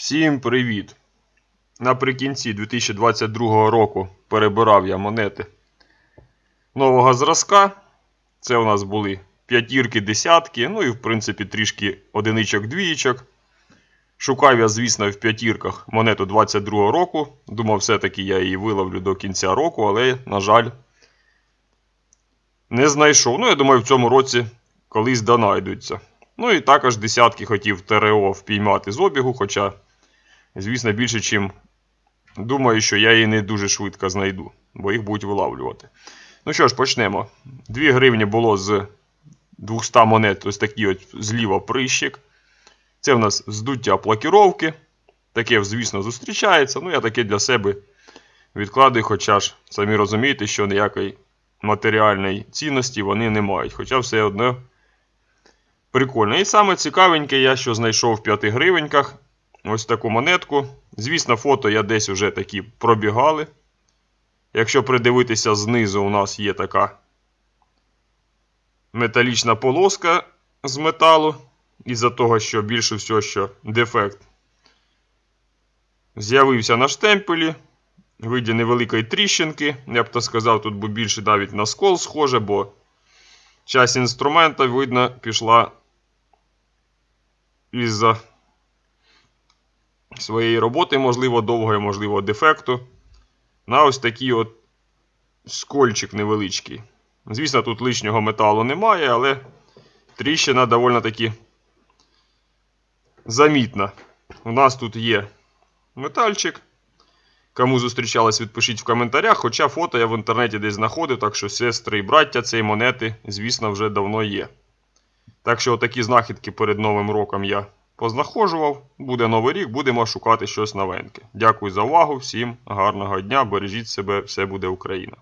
Всім привіт! Наприкінці 2022 року перебирав я монети нового зразка. Це у нас були п'ятірки, десятки, ну і в принципі трішки одиничок, двієчок. Шукав я, звісно, в п'ятірках монету 22 року. Думав, все-таки я її виловлю до кінця року, але, на жаль, не знайшов. Ну, я думаю, в цьому році колись донайдуться. Ну і також десятки хотів ТРО впіймати з обігу, хоча, звісно, більше, чим думаю, що я її не дуже швидко знайду, бо їх будуть вилавлювати. Ну що ж, почнемо. 2 гривні було з 200 монет, ось такий от зліва прищик. Це в нас здуття плакіровки. Таке, звісно, зустрічається. Ну, я таке для себе відкладую, хоча ж самі розумієте, що ніякої матеріальної цінності вони не мають. Хоча все одно прикольно. І саме цікавеньке, я що знайшов в 5 гривеньках. Ось таку монетку. Звісно, фото я десь вже такі пробігали. Якщо придивитися знизу, у нас є така металічна полоска з металу. Із-за того, що більше всього, що дефект з'явився на штемпелі. Виді невеликої тріщинки. Я б то сказав, тут би більше навіть на скол схоже, бо часть інструмента, видно, пішла із-за своєї роботи, можливо, довгої, можливо, дефекту. На ось такий от скольчик невеличкий. Звісно, тут лишнього металу немає, але тріщина доволі таки замітна. У нас тут є метальчик. Кому зустрічалось, відпишіть в коментарях. Хоча фото я в інтернеті десь знаходив, так що сестри і браття цієї монети, звісно, вже давно є. Так що такі знахідки перед Новим роком я познаходжував. Буде новий рік, будемо шукати щось новеньке. Дякую за увагу, всім гарного дня, бережіть себе, все буде Україна!